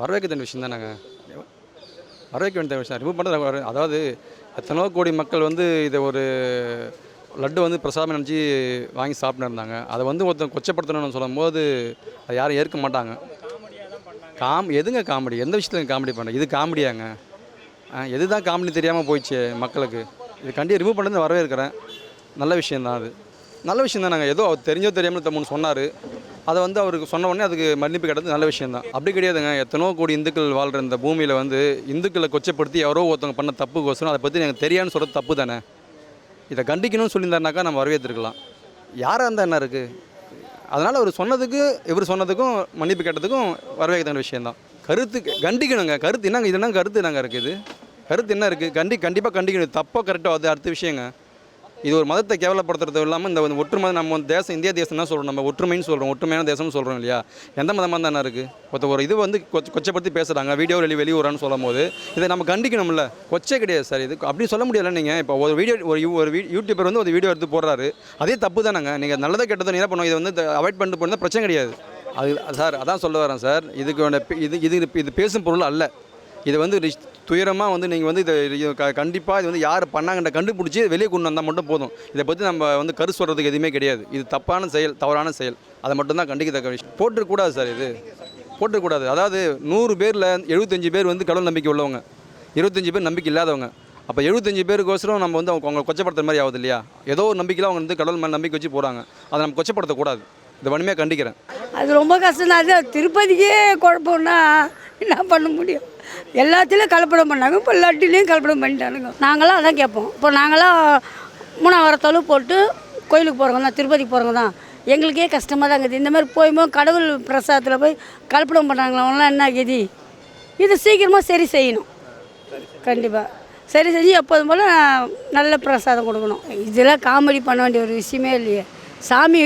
வரவேற்க வேண்டிய விஷயம் தானேங்க. வரவேற்க வேண்டிய விஷயம் ரிமூவ் பண்ணுறது அதாவது எத்தனோ கோடி மக்கள் வந்து இதை ஒரு லட்டு வந்து பிரசாதம் நினச்சி வாங்கி சாப்பிட்டு இருந்தாங்க. அதை வந்து ஒருத்தன் கொச்சப்படுத்தணும்னு சொல்லும்போது அதை யாரும் ஏற்க மாட்டாங்க. காம் எதுங்க காமெடி? எந்த விஷயத்துல காமெடி பண்ண இது காமெடியாங்க. எது தான் காமெடி தெரியாமல் போயிடுச்சு மக்களுக்கு. இது கண்டிப்பாக ரிமூவ் பண்ணுறது வரவேற்கிறேன். நல்ல விஷயந்தான் அது. நல்ல விஷயம் தான் நாங்கள் ஏதோ அவர் தெரிஞ்சோ தெரியாமல் தம்முன்னு சொன்னார். அதை வந்து அவருக்கு சொன்ன உடனே அதுக்கு மன்னிப்பு கிடையாது நல்ல விஷயம் தான் அப்படி கிடையாதுங்க. எத்தனோ கோடி இந்துக்கள் வாழ்கிற இந்த பூமியில் வந்து இந்துக்களை கொச்சப்படுத்தி யாரோ ஒருத்தவங்க பண்ண தப்புக்கோசரம் அதை பற்றி எனக்கு தெரியாதுன்னு சொல்கிறது தப்பு தானே? இதை கண்டிக்கணும்னு சொல்லியிருந்தாருனாக்கா நம்ம வரவேற்றிருக்கலாம். யாராக இருந்தால் என்ன இருக்குது அதனால் அவர் சொன்னதுக்கு இவர் சொன்னதுக்கும் மன்னிப்பு கேட்டதுக்கும் வரவேற்கத்தக்க விஷயம்தான். கருத்து கண்டிக்கணுங்க. கருத்து என்னங்க? இது கருத்து என்னங்க இருக்குது கருத்து என்ன இருக்குது கண்டி கண்டிப்பாக கண்டிக்கணும். தப்போ கரெக்டோ அது அடுத்த விஷயங்க. இது ஒரு மதத்தை கேவலப்படுத்துறது இல்லாமல் இந்த ஒற்றுமை நம்ம தேசம் இந்திய தேசம் தான் சொல்கிறோம் நம்ம. ஒற்றுமைன்னு சொல்கிறோம் ஒற்றுமையான தேசம்னு சொல்கிறோம் இல்லையா? எந்த மதமாக தானே இருக்குது ஒருத்த ஒரு இது வந்து கொச்ச கொச்சப்படுத்தி பேசுகிறாங்க வீடியோ வெளியே வெளியூரான்னு சொல்லும் போது இதை நம்ம கண்டிக்கணும்ல? கொச்சை கிடையாது சார். இது அப்படி சொல்ல முடியல நீங்கள் இப்போ ஒரு வீடியோ ஒரு ஒரு யூடியூபர் வந்து ஒரு வீடியோ எடுத்து போடுறாரு. அதே தப்பு தானேங்க. நீங்கள் நல்லதை கெட்டதை என்ன பண்ணுவோம் இதை வந்து அவாய்ட் பண்ணிட்டு போனால் பிரச்சனை கிடையாது. அது சார் அதான் சொல்ல வரேன் சார். இதுக்கு இது இது இது பேசும் பொருள் அல்ல. இது வந்து ரிஷ்- துயரமாக வந்து நீங்கள் வந்து இதை கண்டிப்பாக இது வந்து யார் பண்ணாங்கன்ற கண்டுபிடிச்சி வெளியே கொண்டு வந்தால் மட்டும் போதும். இதை பற்றி நம்ம வந்து கரு சொல்கிறதுக்கு எதுவுமே கிடையாது. இது தப்பான செயல் தவறான செயல். அதை மட்டும்தான் கண்டிக்கத்தக்க விஷயம். போட்டுக்கூடாது சார் இது. போட்டுக்கூடாது அதாவது நூறு பேரில் எழுபத்தஞ்சு பேர் வந்து கடவுள் நம்பிக்கை உள்ளவங்க. இருபத்தஞ்சு பேர் நம்பிக்கை இல்லாதவங்க. அப்போ எழுபத்தஞ்சு பேருக்கோசரம் நம்ம வந்து அவங்க அவங்க கொச்சப்படுத்துற மாதிரி ஆகுது இல்லையா? ஏதோ ஒரு நம்பிக்கையில் அவங்க வந்து கடவுள் மேலே நம்பிக்கை வச்சு போகிறாங்க அதை நம்ம கொச்சப்படுத்தக்கூடாது. இதை வன்மையாக கண்டிக்கிறேன். அது ரொம்ப கஷ்டம் தான் அது திருப்பதிக்கே குழப்பம்னா என்ன பண்ண முடியும்? எல்லாத்துலேயும் கலப்படம் பண்ணாங்க. இப்போ லட்டிலையும் கலப்படம் பண்ணிட்டானுங்க. நாங்களாம் அதான் கேட்போம். இப்போ நாங்களாம் மூணாவது தொழு போட்டு கோயிலுக்கு போகிறவங்க தான் திருப்பதிக்கு போகிறவங்க தான். எங்களுக்கே கஷ்டமாக தான் இருக்குது. இந்த மாதிரி போயும்போது கடவுள் பிரசாதத்தில் போய் கலப்படம் பண்ணாங்களவங்களாம் என்ன கதி? இது சீக்கிரமாக சரி செய்யணும். கண்டிப்பாக சரி செஞ்சு எப்போதும் போல் நல்ல பிரசாதம் கொடுக்கணும். இதெல்லாம் காமெடி பண்ண வேண்டிய ஒரு விஷயமே இல்லையே. சாமி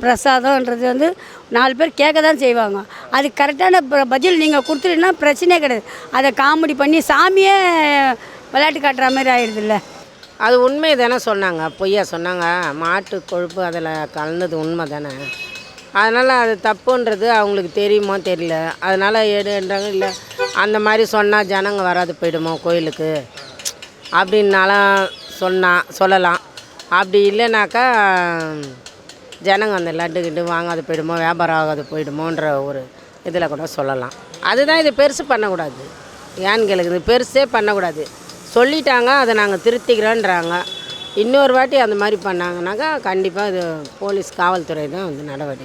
பிரசாதம்ன்றது வந்து நாலு பேர் கேட்க தான் செய்வாங்க. அது கரெக்டான ப- பதில் நீங்கள் கொடுத்துட்டீங்கன்னா பிரச்சனையே கிடையாது. அதை காமெடி பண்ணி சாமியே விளையாட்டு காட்டுற மாதிரி ஆயிடுதுல்ல. அது உண்மை தானே சொன்னாங்க. பொய்யா சொன்னாங்க. மாட்டு கொழுப்பு அதில் கலந்தது உண்மை தானே. அதனால் அது தப்புன்றது அவங்களுக்கு தெரியுமோ தெரியல. அதனால் எடுன்றாங்க இல்லை அந்த மாதிரி சொன்னால் ஜனங்க வராது போயிடுமோ கோயிலுக்கு அப்படின்னாலாம் சொன்னா சொல்லலாம். அப்படி இல்லைனாக்கா ஜனங்க அந்த லட்டு கிட்டு வாங்காது போயிடுமோ வியாபாரம் ஆகாது போயிடுமோன்ற ஒரு இதில் கூட சொல்லலாம். அதுதான் இது பெருசு பண்ணக்கூடாது. ஏன்னு கேளுங்க இது பெருசே பண்ணக்கூடாது. சொல்லிட்டாங்க அதை நாங்கள் திருத்திக்கிறோன்றாங்க. இன்னொரு வாட்டி அந்த மாதிரி பண்ணாங்கனாக்கா கண்டிப்பாக இது போலீஸ் காவல்துறை தான் வந்து நடவடிக்கை.